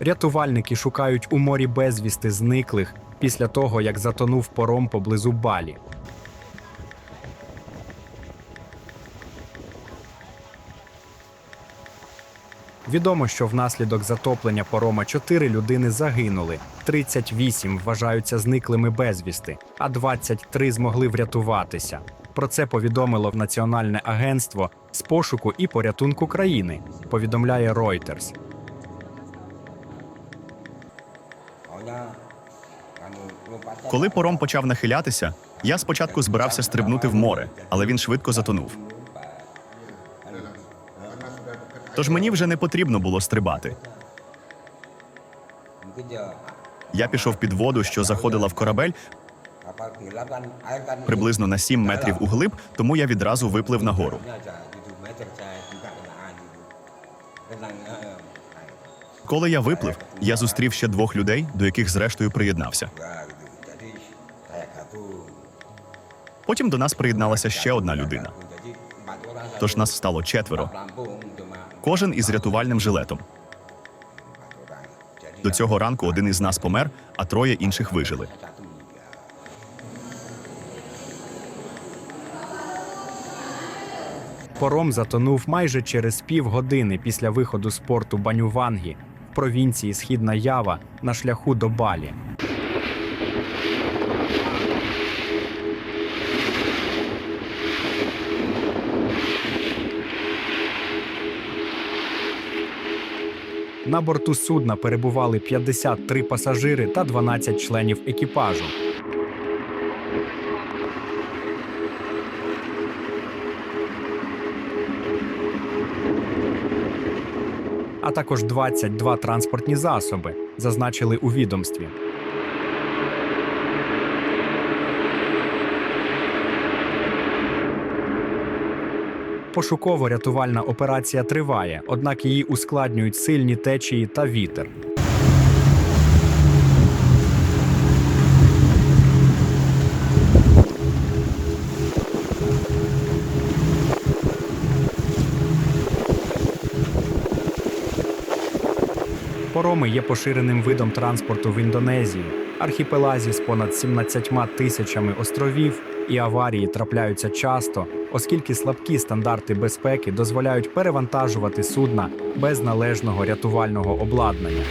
Рятувальники шукають у морі безвісти зниклих після того, як затонув пором поблизу Балі. Відомо, що внаслідок затоплення порома 4 людини загинули, 38 вважаються зниклими безвісти, а 23 змогли врятуватися. Про це повідомило в Національне агентство з пошуку і порятунку країни, повідомляє Reuters. Коли пором почав нахилятися, я спочатку збирався стрибнути в море, але він швидко затонув. Тож мені вже не потрібно було стрибати. Я пішов під воду, що заходила в корабель приблизно на 7 метрів углиб, тому я відразу виплив нагору. Коли я виплив, я зустрів ще двох людей, до яких зрештою приєднався. Потім до нас приєдналася ще одна людина. Тож нас стало четверо, кожен із рятувальним жилетом. До цього ранку один із нас помер, а троє інших вижили. Пором затонув майже через півгодини після виходу з порту Банювангі провінції Східна Ява на шляху до Балі. На борту судна перебували 53 пасажири та 12 членів екіпажу. А також 22 транспортні засоби, зазначили у відомстві. Пошуково-рятувальна операція триває, однак її ускладнюють сильні течії та вітер. Пороми є поширеним видом транспорту в Індонезії, архіпелазі з понад 17 тисячами островів, і аварії трапляються часто, оскільки слабкі стандарти безпеки дозволяють перевантажувати судна без належного рятувального обладнання.